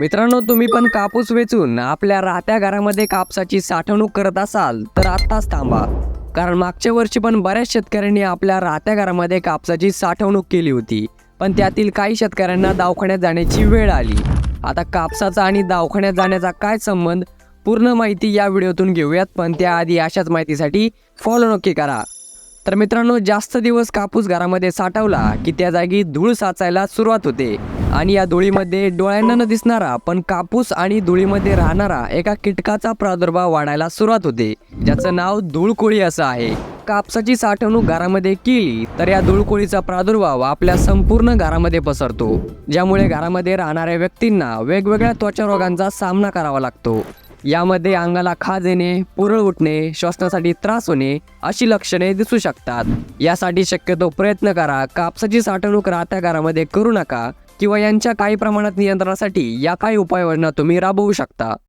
मित्रांनो तुम्ही पण कापूस वेचून आपल्या राहत्या घरामध्ये कापसाची साठवणूक करत असाल तर आत्ताच थांबा. कारण मागच्या वर्षी पण बऱ्याच शेतकऱ्यांनी आपल्या राहत्या घरामध्ये कापसाची साठवणूक केली होती. पण त्यातील काही शेतकऱ्यांना दवाखान्यात जाण्याची वेळ आली. आता कापसाचा आणि दवाखान्यात जाण्याचा काय संबंध? पूर्ण माहिती या व्हिडिओतून घेऊयात पण त्याआधी अशाच माहितीसाठी फॉलो नक्की करा. तर मित्रांनो जास्त दिवस कापूस घरामध्ये साठवला की त्या जागी धूळ साचायला सुरुवात होते. आणि या धुळीमध्ये डोळ्यांना न दिसणारा पण कापूस आणि धुळीमध्ये राहणारा एका कीटकाचा प्रादुर्भाव वाढायला सुरुवात होते. ज्याचं नाव धुळकोळी असं आहे. कापसाची साठवणूक घरामध्ये केली तर या धुळकोळीचा प्रादुर्भाव आपल्या संपूर्ण घरामध्ये पसरतो. ज्यामुळे घरामध्ये राहणाऱ्या व्यक्तींना वेगवेगळ्या त्वचा रोगांचा सामना करावा लागतो. यामध्ये अंगाला खाज येणे पुरळ उठणे श्वसनासाठी त्रास होणे अशी लक्षणे दिसू शकतात. यासाठी शक्यतो प्रयत्न करा कापसाची साठवणूक राहत्या घरामध्ये करू नका किंवा यांच्या काही प्रमाणात नियंत्रणासाठी या काही उपाययोजना तुम्ही राबवू शकता.